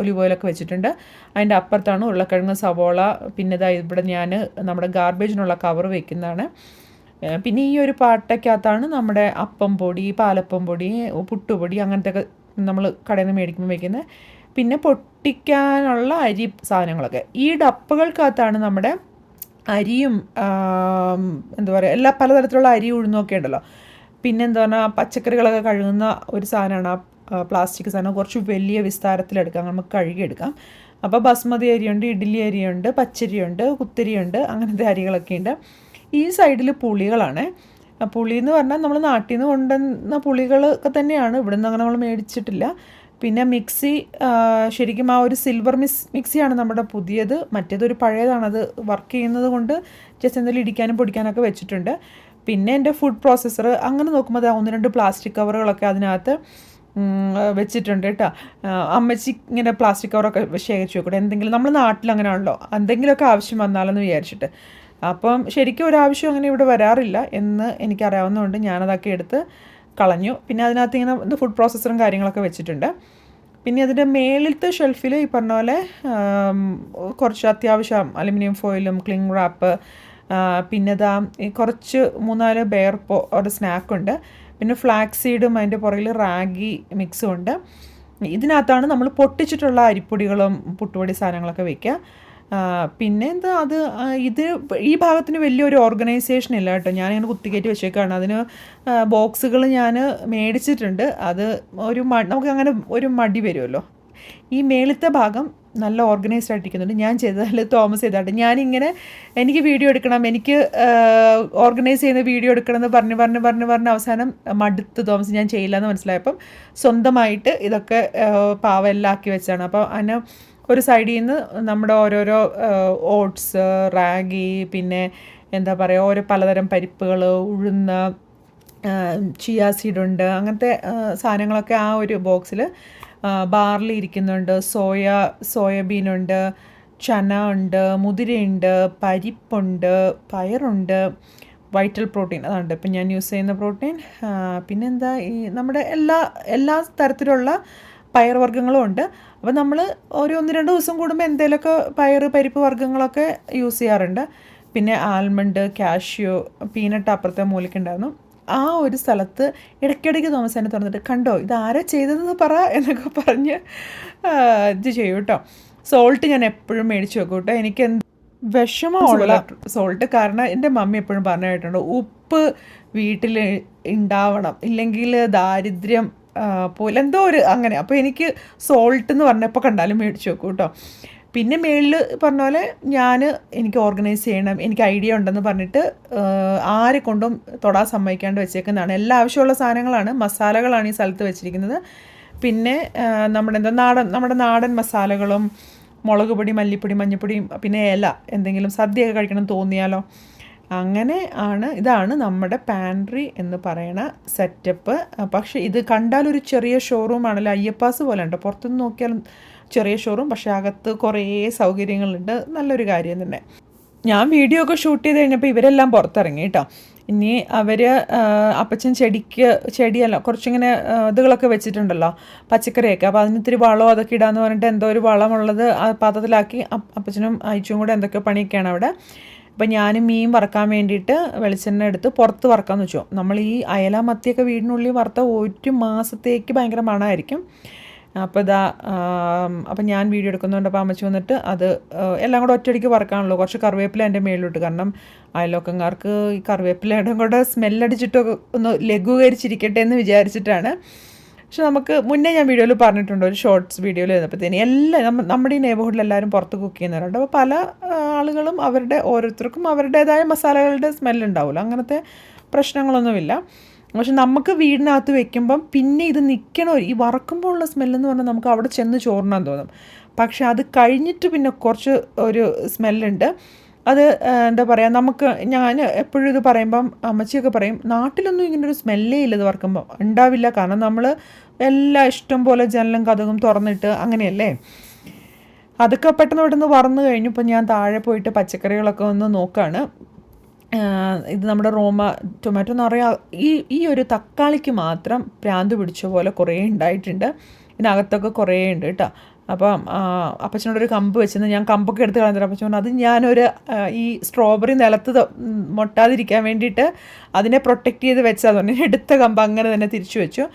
ഒലിവ് ഓയിലൊക്കെ വെച്ചിട്ടുണ്ട്. അതിന്റെ അപ്പുറത്താണ് ഉരുളക്കിഴങ്ങ് സവോള പിന്നെ ഇതാ ഇവിടെ ഞാൻ നമ്മുടെ ഗാർബേജിനുള്ള കവർ വെക്കുന്നതാണ്. പിന്നെ ഈ ഒരു പാട്ടയ്ക്കകത്താണ് നമ്മുടെ അപ്പം പൊടി പാലപ്പം പൊടി പുട്ടുപൊടി അങ്ങനത്തെ നമ്മൾ കടയിൽ നിന്ന് മേടിക്കുമ്പോൾ വയ്ക്കുന്നത് പിന്നെ പൊട്ടിക്കാനുള്ള അരി സാധനങ്ങളൊക്കെ. ഈ ഡപ്പകൾക്കകത്താണ് നമ്മുടെ അരിയും എന്താ പറയുക എല്ലാ പലതരത്തിലുള്ള അരി ഉഴുന്നൊക്കെ ഉണ്ടല്ലോ. പിന്നെ എന്താ പറഞ്ഞാൽ പച്ചക്കറികളൊക്കെ കഴുകുന്ന ഒരു സാധനമാണ് ആ പ്ലാസ്റ്റിക് സാധനം. കുറച്ച് വലിയ വിസ്താരത്തിലെടുക്കാം. നമുക്ക് കഴുകിയെടുക്കാം. അപ്പോൾ ബസ്മതി അരിയുണ്ട് ഇഡ്ഡലി അരിയുണ്ട് പച്ചരിയുണ്ട് കുത്തരിയുണ്ട് അങ്ങനത്തെ അരികളൊക്കെ ഉണ്ട്. ഈ സൈഡിൽ പുളികളാണ്. പുളി എന്ന് പറഞ്ഞാൽ നമ്മൾ നാട്ടിൽ നിന്ന് കൊണ്ടുവന്ന പുളികളൊക്കെ തന്നെയാണ്. ഇവിടെ നിന്ന് അങ്ങനെ നമ്മൾ മേടിച്ചിട്ടില്ല. പിന്നെ മിക്സി ശരിക്കും ആ ഒരു സിൽവർ മിസ് മിക്സിയാണ് നമ്മുടെ പുതിയത്. മറ്റേതൊരു പഴയതാണ്. അത് വർക്ക് ചെയ്യുന്നത് കൊണ്ട് ജസ്റ്റ് എന്തെങ്കിലും ഇടിക്കാനും പൊടിക്കാനൊക്കെ വെച്ചിട്ടുണ്ട്. പിന്നെ എന്റെ ഫുഡ് പ്രോസസ്സർ അങ്ങനെ നോക്കുമ്പോൾ ഒന്ന് രണ്ട് പ്ലാസ്റ്റിക് കവറുകളൊക്കെ അതിനകത്ത് വെച്ചിട്ടുണ്ട് കേട്ടോ. അമ്മച്ചി ഇങ്ങനെ പ്ലാസ്റ്റിക് കവറൊക്കെ ശേഖരിച്ച് വെക്കട്ടെ എന്തെങ്കിലും നമ്മൾ നാട്ടിൽ അങ്ങനെ ആണല്ലോ എന്തെങ്കിലുമൊക്കെ ആവശ്യം വന്നാലെന്ന് വിചാരിച്ചിട്ട്. അപ്പം ശരിക്കും ഒരാവശ്യം അങ്ങനെ ഇവിടെ വരാറില്ല എന്ന് എനിക്കറിയാവുന്നതുകൊണ്ട് ഞാനതൊക്കെ എടുത്ത് കളഞ്ഞു. പിന്നെ അതിനകത്ത് ഇങ്ങനെ ഫുഡ് പ്രോസസ്സറും കാര്യങ്ങളൊക്കെ വെച്ചിട്ടുണ്ട്. പിന്നെ അതിന്റെ മേളിലത്തെ ഷെൽഫിൽ ഈ പറഞ്ഞ പോലെ കുറച്ച് അത്യാവശ്യം അലുമിനിയം ഫോയിലും ക്ലിങ് റാപ്പ് പിന്നെ ഇതാ കുറച്ച് മൂന്നാൽ ബെയർപ്പോ ഒരു സ്നാക്കുണ്ട് പിന്നെ ഫ്ലാക്സ് സീഡും അതിന്റെ പുറകിൽ റാഗി മിക്സും ഉണ്ട്. ഇതിനകത്താണ് നമ്മൾ പൊട്ടിച്ചിട്ടുള്ള അരിപ്പൊടികളും പുട്ടുപൊടി സാധനങ്ങളൊക്കെ വയ്ക്കുക പിന്നെ എന്താ അത് ഇത് ഈ ഭാഗത്തിന് വലിയൊരു ഓർഗനൈസേഷൻ ഇല്ല കേട്ടോ. ഞാനിങ്ങനെ കുത്തിക്കയറ്റി വെച്ചേക്കാണ്. അതിന് ബോക്സുകൾ ഞാൻ മേടിച്ചിട്ടുണ്ട്. അത് ഒരു നമുക്ക് അങ്ങനെ ഒരു മടി വരുമല്ലോ. ഈ മേളത്തെ ഭാഗം നല്ല ഓർഗനൈസ്ഡ് ആയിട്ടിരിക്കുന്നുണ്ട്. ഞാൻ ചെയ്തതിൽ തോമസ് ചെയ്താട്ടെ ഞാനിങ്ങനെ എനിക്ക് വീഡിയോ എടുക്കണം എനിക്ക് ഓർഗനൈസ് ചെയ്യുന്ന വീഡിയോ എടുക്കണം എന്ന് പറഞ്ഞ് പറഞ്ഞ് പറഞ്ഞ് പറഞ്ഞ് അവസാനം മടുത്ത് തോമസ് ഞാൻ ചെയ്യില്ല എന്ന് മനസ്സിലായപ്പം സ്വന്തമായിട്ട് ഇതൊക്കെ പാവ എല്ലാം ആക്കി വെച്ചാണ് അപ്പോൾ അതിന് ഒരു സൈഡിൽ നിന്ന് നമ്മുടെ ഓരോരോ ഓട്സ് റാഗി പിന്നെ എന്താ പറയുക ഓരോ പലതരം പരിപ്പുകൾ ഉഴുന്ന് ചിയാ സീഡുണ്ട് അങ്ങനത്തെ സാധനങ്ങളൊക്കെ ആ ഒരു ബോക്സിൽ ബാർലി ഇരിക്കുന്നുണ്ട്. സോയ സോയാബീനുണ്ട് ചന ഉണ്ട് മുതിരയുണ്ട് പരിപ്പുണ്ട് പയറുണ്ട് വൈറ്റൽ പ്രോട്ടീൻ അതുണ്ട്. ഇപ്പം ഞാൻ യൂസ് ചെയ്യുന്ന പ്രോട്ടീൻ പിന്നെന്താ ഈ നമ്മുടെ എല്ലാ എല്ലാ തരത്തിലുള്ള പയർവർഗങ്ങളും ഉണ്ട്. അപ്പോൾ നമ്മൾ ഒരു ഒന്ന് രണ്ട് ദിവസം കൂടുമ്പോൾ എന്തെങ്കിലുമൊക്കെ പയർ പരിപ്പ് വർഗങ്ങളൊക്കെ യൂസ് ചെയ്യാറുണ്ട്. പിന്നെ ആൽമണ്ട് കാഷ്യൂ പീനട്ട് അപ്പുറത്തെ മൂലക്കുണ്ടായിരുന്നു ആ ഒരു സ്ഥലത്ത് ഇടയ്ക്കിടയ്ക്ക് തോമസ് എന്നെ തുറന്നിട്ട് കണ്ടോ ഇത് ആരാ ചെയ്തതെന്ന് പറ എന്നൊക്കെ പറഞ്ഞ് ഇത് ചെയ്യും കേട്ടോ. സോൾട്ട് ഞാൻ എപ്പോഴും മേടിച്ച് വെക്കും കേട്ടോ. എനിക്ക് എന്ത് വിഷമമുള്ള സോൾട്ട് കാരണം എന്റെ മമ്മി എപ്പോഴും പറഞ്ഞു കേട്ടിട്ടുണ്ട് ഉപ്പ് വീട്ടിൽ ഉണ്ടാവണം ഇല്ലെങ്കിൽ ദാരിദ്ര്യം പോലെ എന്തോ ഒരു അങ്ങനെ. അപ്പോൾ എനിക്ക് സോൾട്ട് എന്ന് പറഞ്ഞപ്പോൾ കണ്ടാലും മേടിച്ച് വെക്കും കേട്ടോ. പിന്നെ മേളിൽ പറഞ്ഞ പോലെ ഞാൻ എനിക്ക് ഓർഗനൈസ് ചെയ്യണം എനിക്ക് ഐഡിയ ഉണ്ടെന്ന് പറഞ്ഞിട്ട് ആരെ കൊണ്ടും തൊടാൻ സമ്മതിക്കാണ്ട് വെച്ചേക്കുന്നതാണ്. എല്ലാ ആവശ്യമുള്ള സാധനങ്ങളാണ് മസാലകളാണ് ഈ സ്ഥലത്ത് വെച്ചിരിക്കുന്നത്. പിന്നെ നമ്മുടെ എന്താ നാടൻ നമ്മുടെ നാടൻ മസാലകളും മുളക് പൊടി മല്ലിപ്പൊടി മഞ്ഞൾപ്പൊടിയും പിന്നെ ഇല എന്തെങ്കിലും സദ്യയൊക്കെ കഴിക്കണം തോന്നിയാലോ? അങ്ങനെ ആണ് ഇതാണ് നമ്മുടെ പാൻട്രി എന്ന് പറയുന്ന സെറ്റപ്പ് പക്ഷേ ഇത് കണ്ടാൽ ഒരു ചെറിയ ഷോറൂം ആണല്ലോ അയ്യപ്പാസ് പോലെ ഉണ്ട്. പുറത്തുനിന്ന് നോക്കിയാലും ചെറിയ ഷോറൂം പക്ഷേ അകത്ത് കുറേ സൗകര്യങ്ങളുണ്ട്. നല്ലൊരു കാര്യം തന്നെ. ഞാൻ വീഡിയോ ഒക്കെ ഷൂട്ട് ചെയ്ത് കഴിഞ്ഞപ്പോൾ ഇവരെല്ലാം പുറത്തിറങ്ങി കേട്ടോ. ഇനി അവർ അപ്പച്ചൻ ചെടിക്ക് ചെടിയല്ല കുറച്ചിങ്ങനെ ഇതുകളൊക്കെ വെച്ചിട്ടുണ്ടല്ലോ പച്ചക്കറിയൊക്കെ. അപ്പോൾ അതിന് ഇത്തിരി വളമോ അതൊക്കെ ഇടാന്ന് പറഞ്ഞിട്ട് എന്തോ ഒരു വളമുള്ളത് പാത്രത്തിലാക്കി അപ്പച്ചനും അയച്ചും കൂടെ എന്തൊക്കെ പണിയൊക്കെയാണ് അവിടെ. അപ്പം ഞാൻ മീൻ വറക്കാൻ വേണ്ടിയിട്ട് വെളിച്ചെണ്ണ എടുത്ത് പുറത്ത് വറക്കാമെന്ന് വെച്ചു. നമ്മൾ ഈ അയല മത്തിയൊക്കെ വീടിനുള്ളിൽ വറുത്ത ഒരു മാസത്തേക്ക് ഭയങ്കര മണമായിരിക്കും. അപ്പോൾ ഇതാ അപ്പം ഞാൻ വീഡിയോ എടുക്കുന്നുണ്ട് അപ്പോൾ അമ്മച്ചി വന്നിട്ട് അത് എല്ലാം കൂടെ ഒറ്റയടിക്ക് വറക്കാണല്ലോ. കുറച്ച് കറിവേപ്പില എന്റെ മേളിലോട്ട്. കാരണം അയലോക്കങ്ങാർക്ക് ഈ കറിവേപ്പിലയുടെ കൂടെ സ്മെല്ലടിച്ചിട്ടൊക്കെ ഒന്ന് ലഘൂകരിച്ചിരിക്കട്ടെ എന്ന് വിചാരിച്ചിട്ടാണ്. പക്ഷെ നമുക്ക് മുന്നേ ഞാൻ വീഡിയോയിൽ പറഞ്ഞിട്ടുണ്ട് ഒരു ഷോർട്സ് വീഡിയോയിൽ വന്നപ്പോഴത്തേന് എല്ലാം നമ്മ നമ്മുടെ ഈ നെയ്ബർഹുഡിൽ എല്ലാവരും പുറത്ത് കുക്ക് ചെയ്യുന്നവരുണ്ട്. അപ്പോൾ പല ആളുകളും അവരുടെ ഓരോരുത്തർക്കും അവരുടേതായ മസാലകളുടെ സ്മെല്ലുണ്ടാവില്ല അങ്ങനത്തെ പ്രശ്നങ്ങളൊന്നുമില്ല. പക്ഷെ നമുക്ക് വീടിനകത്ത് വെക്കുമ്പം പിന്നെ ഇത് നിൽക്കണോ ഈ വറക്കുമ്പോൾ ഉള്ള സ്മെല്ലെന്ന് പറഞ്ഞാൽ നമുക്ക് അവിടെ ചെന്ന് ചോറിനാൻ തോന്നും. പക്ഷെ അത് കഴിഞ്ഞിട്ട് പിന്നെ കുറച്ച് ഒരു സ്മെല്ലുണ്ട് അത് എന്താ പറയുക നമുക്ക് ഞാൻ എപ്പോഴും ഇത് പറയുമ്പം അമ്മച്ചിയൊക്കെ പറയും നാട്ടിലൊന്നും ഇങ്ങനെ ഒരു സ്മെല്ലേ ഇല്ല ഇത് വറക്കുമ്പോൾ ഉണ്ടാവില്ല. കാരണം നമ്മൾ എല്ലാം ഇഷ്ടം പോലെ ജനലും കഥകും തുറന്നിട്ട് അങ്ങനെയല്ലേ? അതൊക്കെ പെട്ടെന്ന് പെട്ടെന്ന് വറന്നു കഴിഞ്ഞു. ഇപ്പം ഞാൻ താഴെ പോയിട്ട് പച്ചക്കറികളൊക്കെ ഒന്ന് നോക്കുകയാണ് ഇത് നമ്മുടെ റോമ ടൊമാറ്റോ എന്ന് പറയാ ഈ ഈ ഒരു തക്കാളിക്ക് മാത്രം പ്രാന്ത് പിടിച്ച പോലെ കുറേ ഉണ്ടായിട്ടുണ്ട്. ഇതിനകത്തൊക്കെ കുറേ ഉണ്ട് കേട്ടോ. അപ്പം അപ്പച്ചനോടൊരു കമ്പ് വെച്ചെന്ന് ഞാൻ കമ്പൊക്കെ എടുത്ത് കളഞ്ഞിട്ട് അപ്പച്ചൻ പറഞ്ഞു അത് ഞാനൊരു ഈ സ്ട്രോബെറി നിലത്ത് മുട്ടാതിരിക്കാൻ വേണ്ടിയിട്ട് അതിനെ പ്രൊട്ടക്റ്റ് ചെയ്ത് വെച്ചതാണ് എടുത്ത കമ്പ് അങ്ങനെ തന്നെ തിരിച്ചു വെച്ചു.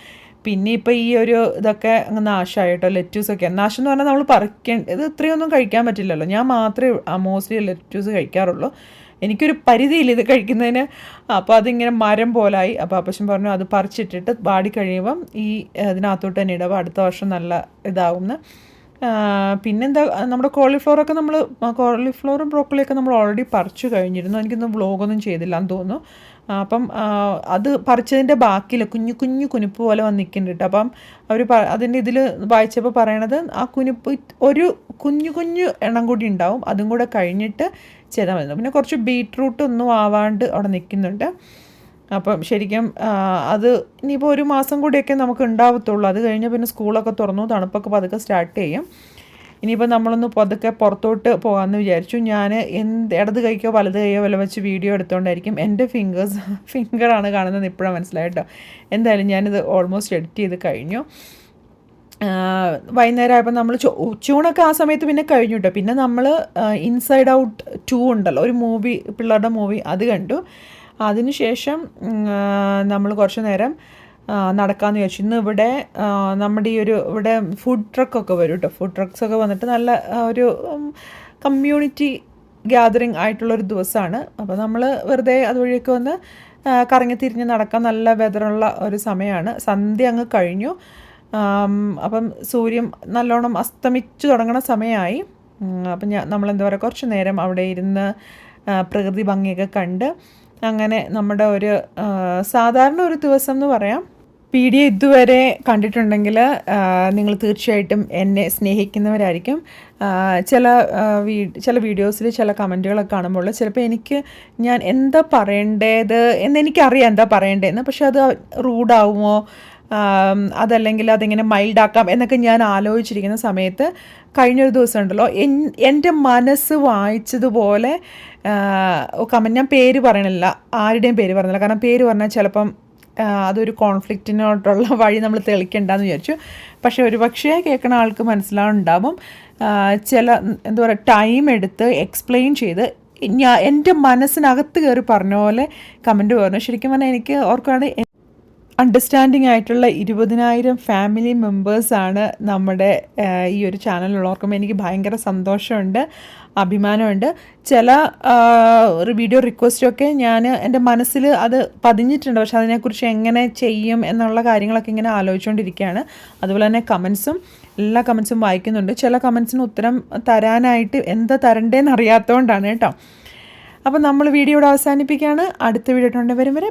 പിന്നെ ഇപ്പോൾ ഈ ഒരു ഇതൊക്കെ അങ്ങ് നാശമായി കേട്ടോ ലെറ്റ്യൂസൊക്കെ നാശം എന്ന് പറഞ്ഞാൽ നമ്മൾ പറിക്കേണ്ട ഇത് ഇത്രയൊന്നും കഴിക്കാൻ പറ്റില്ലല്ലോ. ഞാൻ മാത്രമേ മോസ്റ്റ്ലി ലെറ്റ്യൂസ് കഴിക്കാറുള്ളൂ. എനിക്കൊരു പരിധിയില്ല ഇത് കഴിക്കുന്നതിന്. അപ്പോൾ അതിങ്ങനെ മരം പോലായി. അപ്പോൾ അപ്പച്ചൻ പറഞ്ഞു അത് പറിച്ചിട്ടിട്ട് വാടി കഴിയുമ്പം ഈ ഇതിനകത്തോട്ട് തന്നെ ഇടുക. അടുത്ത വർഷം നല്ല ഇതാവുമെന്ന്. ആ, പിന്നെന്താ നമ്മുടെ കോളിഫ്ലവറൊക്കെ നമ്മൾ കോളിഫ്ലവറും ബ്രോക്കളിയൊക്കെ നമ്മൾ ഓൾറെഡി പറിച്ചു കഴിഞ്ഞിരുന്നു. എനിക്കൊന്നും വ്ളോഗൊന്നും ചെയ്തില്ല എന്ന് തോന്നുന്നു. അപ്പം അത് പറിച്ചതിന്റെ ബാക്കിയിൽ കുഞ്ഞു കുഞ്ഞു കുനിപ്പ് പോലെ വന്ന് നിൽക്കുന്നുണ്ട് കേട്ടോ. അപ്പം അവർ അതിന്റെ ഇതിൽ വായിച്ചപ്പോൾ പറയണത് ആ കുനിപ്പ് ഒരു കുഞ്ഞു കുഞ്ഞു എണ്ണം കൂടി ഉണ്ടാവും. അതും കൂടെ കഴിഞ്ഞിട്ട് ചെയ്താൽ മതി. പിന്നെ കുറച്ച് ബീട്രൂട്ട് ഒന്നും ആവാണ്ട് അവിടെ നിൽക്കുന്നുണ്ട്. അപ്പം ശരിക്കും അത് ഇനിയിപ്പോൾ ഒരു മാസം കൂടിയൊക്കെ നമുക്ക് ഉണ്ടാവത്തുള്ളൂ. അത് കഴിഞ്ഞ് പിന്നെ സ്കൂളൊക്കെ തുറന്നു തണുപ്പൊക്കെ പതുക്കെ സ്റ്റാർട്ട് ചെയ്യും. ഇനിയിപ്പോൾ നമ്മളൊന്ന് പതുക്കെ പുറത്തോട്ട് പോകാമെന്ന് വിചാരിച്ചു. ഞാൻ എന്ത് ഇടത് കൈക്കോ വലത് കൈയോ വല്ല വെച്ച് വീഡിയോ എടുത്തുകൊണ്ടായിരിക്കും എന്റെ ഫിംഗേഴ്സ് ഫിംഗറാണ് കാണുന്നത് ഇപ്പോഴാണ് മനസ്സിലായിട്ടോ എന്തായാലും ഞാനിത് ഓൾമോസ്റ്റ് എഡിറ്റ് ചെയ്ത് കഴിഞ്ഞു. വൈകുന്നേരം ആയപ്പോൾ നമ്മൾ ചൂണൊക്കെ ആ സമയത്ത് പിന്നെ കഴിഞ്ഞു കേട്ടോ പിന്നെ നമ്മൾ ഇൻസൈഡ് ഔട്ട് ടു ഉണ്ടല്ലോ. ഒരു മൂവി പിള്ളേരുടെ മൂവി അത് കണ്ടു. അതിനുശേഷം നമ്മൾ കുറച്ച് നേരം നടക്കാമെന്ന് വിചാരിച്ചു. ഇന്ന് ഇവിടെ നമ്മുടെ ഈ ഒരു ഇവിടെ ഫുഡ് ട്രക്കൊക്കെ വരും കേട്ടോ ഫുഡ് ട്രക്സ് ഒക്കെ വന്നിട്ട് നല്ല ഒരു കമ്മ്യൂണിറ്റി ഗ്യാതറിങ് ആയിട്ടുള്ളൊരു ദിവസമാണ് അപ്പോൾ നമ്മൾ വെറുതെ അതുവഴിയൊക്കെ വന്ന് കറങ്ങി തിരിഞ്ഞ് നടക്കാൻ നല്ല വെതറുള്ള ഒരു സമയമാണ് സന്ധ്യ അങ്ങ് കഴിഞ്ഞു. അപ്പം സൂര്യൻ നല്ലോണം അസ്തമിച്ചു തുടങ്ങുന്ന സമയമായി അപ്പം ഞാൻ നമ്മളെന്താ പറയുക കുറച്ച് നേരം അവിടെ ഇരുന്ന് പ്രകൃതി ഭംഗിയൊക്കെ കണ്ട് അങ്ങനെ നമ്മുടെ ഒരു സാധാരണ ഒരു ദിവസം എന്ന് പറയാം. വീഡിയോ ഇതുവരെ കണ്ടിട്ടുണ്ടെങ്കിൽ നിങ്ങൾ തീർച്ചയായിട്ടും എന്നെ സ്നേഹിക്കുന്നവരായിരിക്കും. ചില വീ ചില വീഡിയോസിൽ ചില കമന്റുകളൊക്കെ കാണുമ്പോൾ ചിലപ്പോൾ എനിക്ക് ഞാൻ എന്താ പറയേണ്ടത് എന്ന് എനിക്കറിയാം എന്താ പറയേണ്ടതെന്ന്. പക്ഷെ അത് റൂഡാവുമോ? അതല്ലെങ്കിൽ അതിങ്ങനെ മൈൽഡാക്കാം എന്നൊക്കെ ഞാൻ ആലോചിച്ചിരിക്കുന്ന സമയത്ത് കഴിഞ്ഞൊരു ദിവസം ഉണ്ടല്ലോ എൻ എന്റെ മനസ്സ് വായിച്ചതുപോലെ കമൻ ഞാൻ പേര് പറയണില്ല ആരുടെയും പേര് പറഞ്ഞില്ല കാരണം പേര് പറഞ്ഞാൽ ചിലപ്പം അതൊരു കോൺഫ്ലിക്റ്റിനോട്ടുള്ള വഴി നമ്മൾ തെളിക്കണ്ടെന്ന് വിചാരിച്ചു. പക്ഷേ ഒരു പക്ഷേ കേൾക്കുന്ന ആൾക്ക് മനസ്സിലാവുണ്ടാവും. ചില എന്താ പറയുക ടൈം എടുത്ത് എക്സ്പ്ലെയിൻ ചെയ്ത് ഞാൻ എന്റെ മനസ്സിനകത്ത് കയറി പറഞ്ഞ പോലെ കമന്റ് പറഞ്ഞു. ശരിക്കും പറഞ്ഞാൽ എനിക്ക് ഓർക്കുകയാണ് അണ്ടർസ്റ്റാൻഡിങ് ആയിട്ടുള്ള ഇരുപതിനായിരം ഫാമിലി മെമ്പേഴ്സാണ് നമ്മുടെ ഈ ഒരു ചാനലിലുള്ളവർക്കും എനിക്ക് ഭയങ്കര സന്തോഷമുണ്ട് അഭിമാനമുണ്ട്. ചില വീഡിയോ റിക്വസ്റ്റൊക്കെ ഞാൻ എന്റെ മനസ്സിൽ അത് പതിഞ്ഞിട്ടുണ്ട്. പക്ഷെ അതിനെക്കുറിച്ച് എങ്ങനെ ചെയ്യും എന്നുള്ള കാര്യങ്ങളൊക്കെ ഇങ്ങനെ ആലോചിച്ചുകൊണ്ടിരിക്കുകയാണ് അതുപോലെ തന്നെ കമൻസും എല്ലാ കമൻസും വായിക്കുന്നുണ്ട്. ചില കമൻസിന് ഉത്തരം തരാനായിട്ട് എന്താ തരണ്ടേന്ന് അറിയാത്തതുകൊണ്ടാണ് കേട്ടോ. അപ്പോൾ നമ്മൾ വീഡിയോ ഇവിടെ അവസാനിപ്പിക്കുകയാണ്. അടുത്ത വീഡിയോ വരും വരെ